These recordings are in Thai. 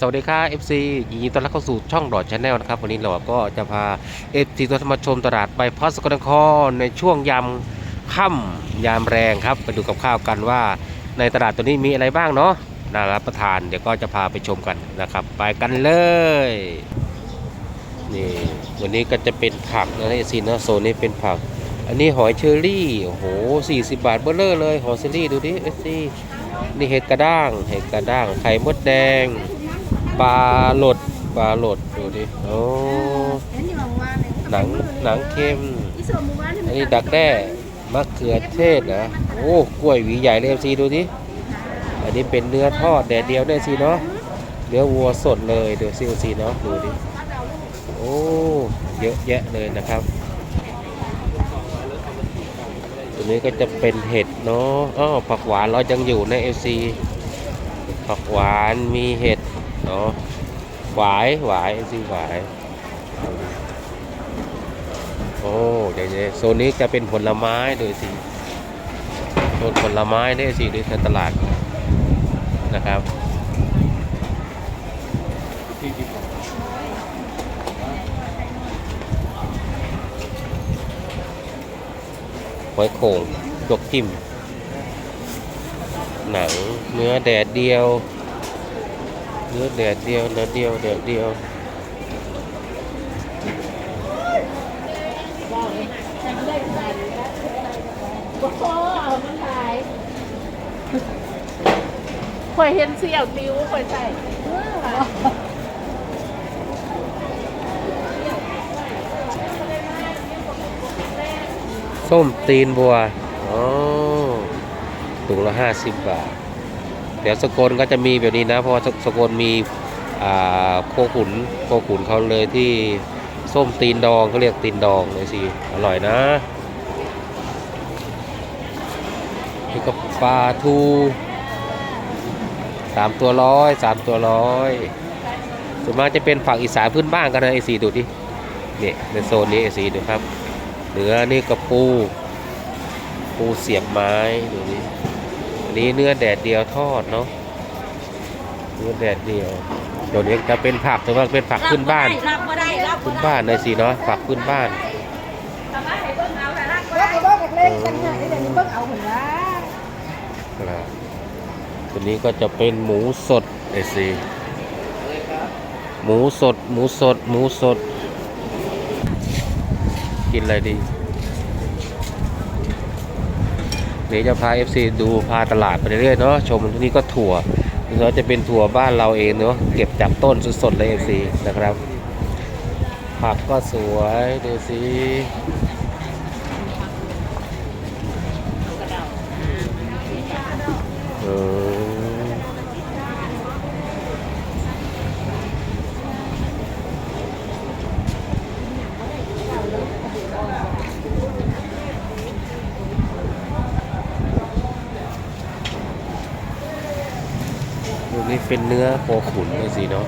สวัสดีครับ FC ยินดีต้อนรับเข้าสู่ช่องดอดชาแนลนะครับ วันนี้เราก็จะพา FC ตัวมาชมตลาดใบพอสกลนครในช่วงยามค่ำยามแรงครับ ไปดูกับข้าวกันว่า ในตลาดตัวนี้มีอะไรบ้างเนาะน่ารับประทานเดี๋ยวก็จะพาไปชมกันนะครับ ไปกันเลยนี่วันนี้ก็จะเป็นผักนะเอซีนะโซนนี้เป็นผัก อันนี้หอยเชอรี่โอ้โห40 บาทเบอร์เลอร์เลยหอยเชอรี่ดูดิเอซีนี่เห็ดกระด้างเห็ดกระด้างไข่มดแดง ปลาหลดปลาหลดดูดิโอ้หนังหนังเค็มอันนี้ดักแด้มะเขือเทศนะโอ้กล้วยหวีใหญ่เลยซีดูดิอันนี้เป็นเนื้อทอดแดดเดียวได้สิเนาะเนื้อวัวสดเลยดูซิซีเนาะดูดิโอ้เยอะแยะเลยนะครับตัวนี้ก็จะเป็นเห็ดเนาะอ้อผักหวานเรายังอยู่ในเอซีผักหวานมีเห็ด เนาะหวายหวายเอซีหวาย โอ้เดี๋ยวๆโซนนี้จะเป็นผลไม้โดูสิโซนผลไม้เนี่ยสิดูในตลาดนะครับหอยโข่งลวกจิ้ม หนังเนื้อแดดเดียว เนื้อดเดียวเนื้อเดียวแดดเดียวข่อยเห็นเสี่ยวติ้วข่อยใส่ส้มตีนบัว อ๋อถุงละห้าสิบบาท เดี๋ยวสกลก็จะมีแบบนี้นะ เพราะว่าสสกลมีโคขุนโคขุนเขาเลยที่ส้มตีนดองเขาเรียกตีนดองเลยสิอร่อยนะนี่ก็ปลาทูสามตัวร้อยสามตัวร้อยส่วนมากจะเป็นผักอีสานพื้นบ้านกันนะไอซีดูดิเนี่ยในโซนนี้ไอซีดูครับเหนือนี่กระปู ปูเสียบไม้ดูนี่ นี้เนื้อแดดเดียวทอดเนาะเนื้อแดดเดียวเดี๋ยวนี้จะเป็นผักแต่ว่าเป็นผักพื้นบ้านรับบ่ได้รับพื้นบ้านเลยสิเนาะผักพื้นบ้านสามารถให้เบิ่งเอาแต่รับบ่เบิได้เบิกเล็กจังหากได้เดี๋ยวนี้เบิกเอาเหมือนว่าครับตัวนี้ก็จะเป็นหมูสดไอซีหมูสด หมูสด หมูสด กินอะไรดี เดี๋ยวจะพา FC ดูพาตลาดไปเรื่อยๆเนาะชมที่นี่ก็ถั่วเราจะเป็นถั่วบ้านเราเองเนาะเก็บจากต้นสดๆเลย FC นะครับผักก็สวยดูสิเออ เป็นเนื้อโคขุนเลยสิเนาะ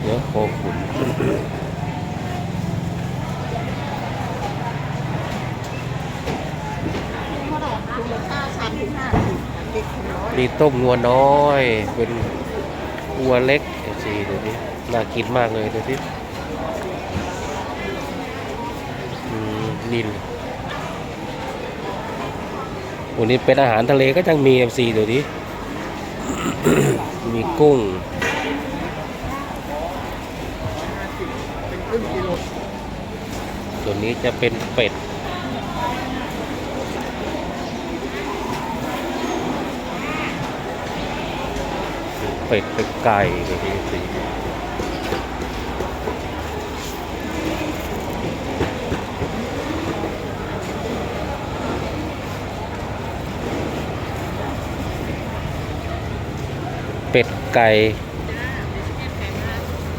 เนื้อโคขุนมีต้มงัวน้อย เป็นงัวเล็กเดี๋ยวสิเดี๋ยวนี้น่ากินมากเลยเดี๋ยวนี้อืมนิลวันนี้เป็นอาหารทะเลก็ยังมีเอฟซีเดี๋ยวนี้ มีกุ้งตัวนี้จะเป็นเป็ด เป็ดเป็ดไก่แบบนี้สิ ไก่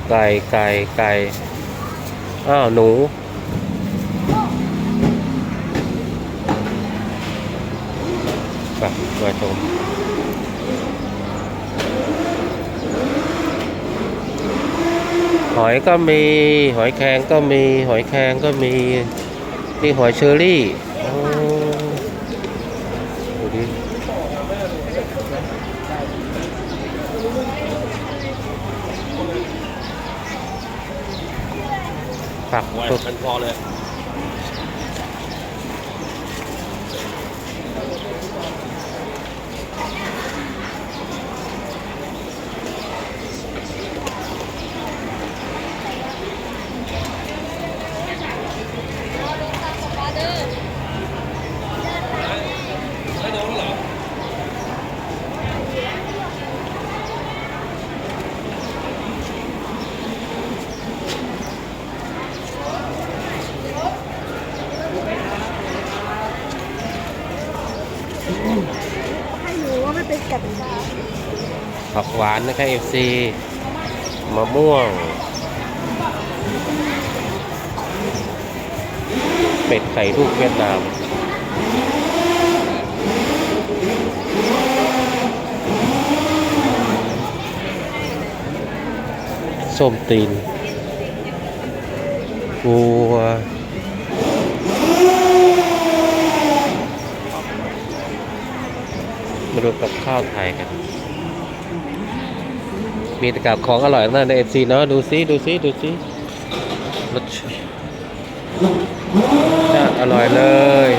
ไก่ไก่ไก่อ้าวหนูไปมาชมหอยก็มี หอยแครงก็มี หอยแครงก็มีนี่หอยเชอรี่ดูดู ดิโอ้ผักโอ้ยสดมันพอเลย เป็นกติกาผักหวานนะครับเอฟซีมะม่วง เป็ดไข่ลูกเวียดนามส้มตีนวัว มาดูกับข้าวไทยกัน มีแต่กับของอร่อยนั่นในเอฟซีเนาะดูซิดูซิดูซิรสชาติอร่อยเลย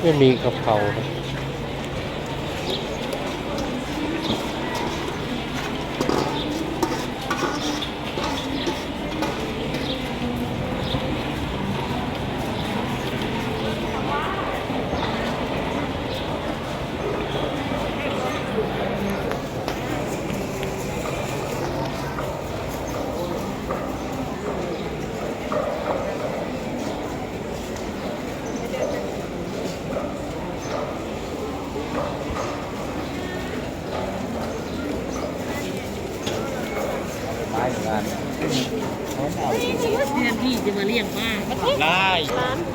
ไม่มีกะเพรานะ เดือนพี่จะมาเลี้ยงมากได้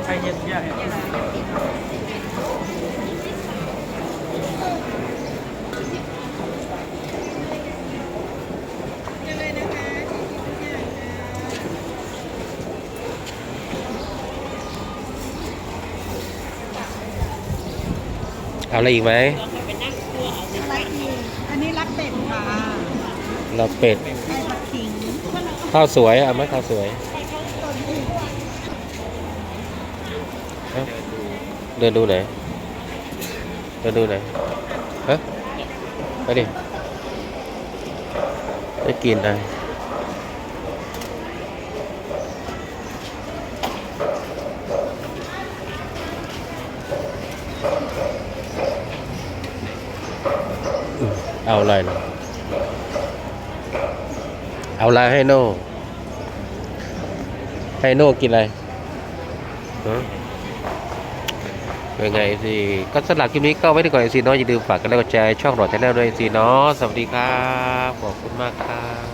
ใครเย็นยากเอาอะไรอีกไหมอะไรอีกอันนี้รักเป็ดค่ะเราเป็ดไอ้ผักขิง ข้าวสวยเอาไหมข้าวสวยเอ้าเดินดูไหนอยเดินดูไหนอยฮะไปดิได้กินนะอืมเอาอะไรนะ เอาอะไรให้โน่ให้โน่กินอะไรเป็นไงสิก็สำหรับคลิปนี้ก็ไว้ดีก่อนสิเนาะอย่าลืมฝากกันแล้วก็แชร์ช่องหลอดแชนแนลด้วยสิเนาะสวัสดีครับ ขอบคุณมากครับ